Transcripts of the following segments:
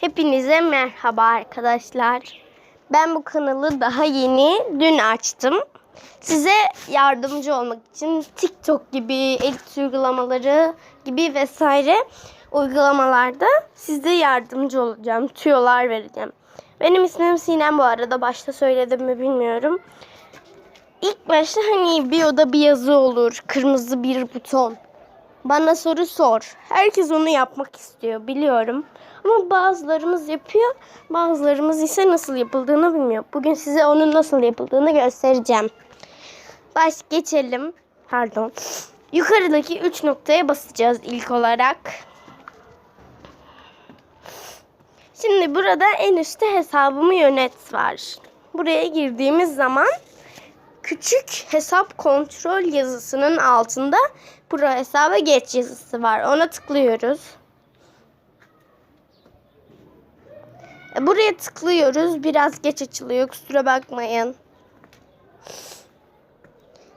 Hepinize merhaba arkadaşlar. Ben bu kanalı daha yeni dün açtım. Size yardımcı olmak için TikTok gibi, edit uygulamaları gibi vesaire uygulamalarda size yardımcı olacağım. Tüyolar vereceğim. Benim ismim Sinem bu arada. Başta söyledim mi bilmiyorum. İlk başta hani bir oda bir yazı olur. Kırmızı bir buton. Bana soru sor. Herkes onu yapmak istiyor biliyorum. Ama bazılarımız yapıyor. Bazılarımız ise nasıl yapıldığını bilmiyor. Bugün size onun nasıl yapıldığını göstereceğim. Baş geçelim. Pardon. Yukarıdaki 3 noktaya basacağız ilk olarak. Şimdi burada en üstte hesabımı yönet var. Buraya girdiğimiz zaman küçük hesap kontrol yazısının altında pro hesaba geç yazısı var. Ona tıklıyoruz. E, Buraya tıklıyoruz. Biraz geç açılıyor. Kusura bakmayın.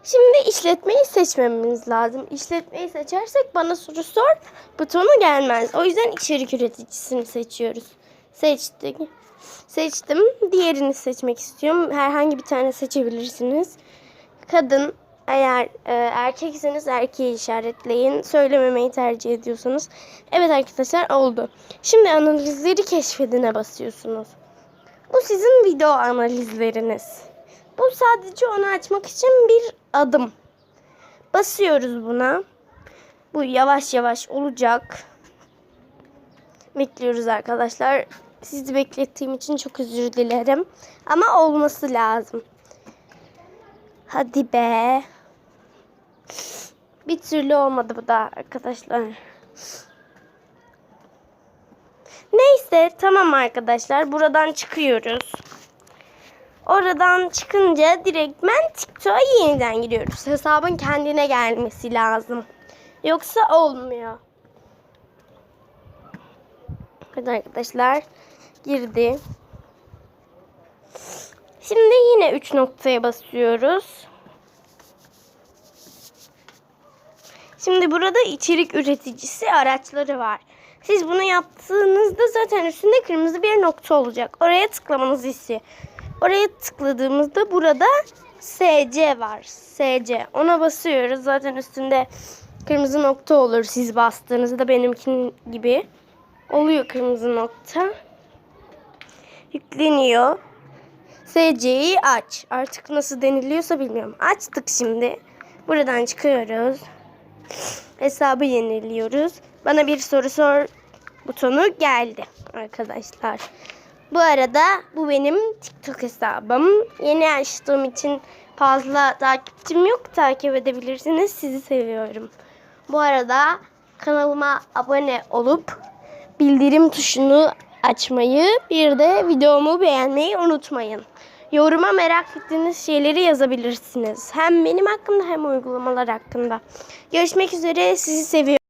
Şimdi işletmeyi seçmemiz lazım. İşletmeyi seçersek bana soru sor butonu gelmez. O yüzden içerik üreticisini seçiyoruz. Seçtik. Seçtim. Diğerini seçmek istiyorum. Herhangi bir tane seçebilirsiniz. Kadın eğer e, erkekseniz erkeği işaretleyin. Söylememeyi tercih ediyorsanız. Evet arkadaşlar oldu. Şimdi analizleri keşfedine basıyorsunuz. Bu sizin video analizleriniz. Bu sadece onu açmak için bir adım. Basıyoruz buna. Bu yavaş yavaş olacak. Bekliyoruz arkadaşlar. Sizi beklettiğim için çok özür dilerim. Ama olması lazım. Hadi be. Bir türlü olmadı bu da arkadaşlar. Neyse tamam arkadaşlar. Buradan çıkıyoruz. Oradan çıkınca direktmen TikTok'a yeniden giriyoruz. Hesabın kendine gelmesi lazım. Yoksa olmuyor. Hadi arkadaşlar girdi. Şimdi yine 3 noktaya basıyoruz. Şimdi burada içerik üreticisi araçları var. Siz bunu yaptığınızda zaten üstünde kırmızı bir nokta olacak. Oraya tıklamanızı istiyor. Oraya tıkladığımızda burada SC var. SC. Ona basıyoruz. Zaten üstünde kırmızı nokta olur siz bastığınızda benimkin gibi. Oluyor kırmızı nokta. Yükleniyor. SC'yi aç. Artık nasıl deniliyorsa bilmiyorum. Açtık şimdi. Buradan çıkıyoruz. Hesabı yeniliyoruz. Bana bir soru sor butonu geldi arkadaşlar. Bu arada bu benim TikTok hesabım. Yeni açtığım için fazla takipçim yok. Takip edebilirsiniz. Sizi seviyorum. Bu arada kanalıma abone olup bildirim tuşunu açmayı bir de videomu beğenmeyi unutmayın. Yoruma merak ettiğiniz şeyleri yazabilirsiniz. Hem benim hakkımda hem uygulamalar hakkında. Görüşmek üzere. Sizi seviyorum.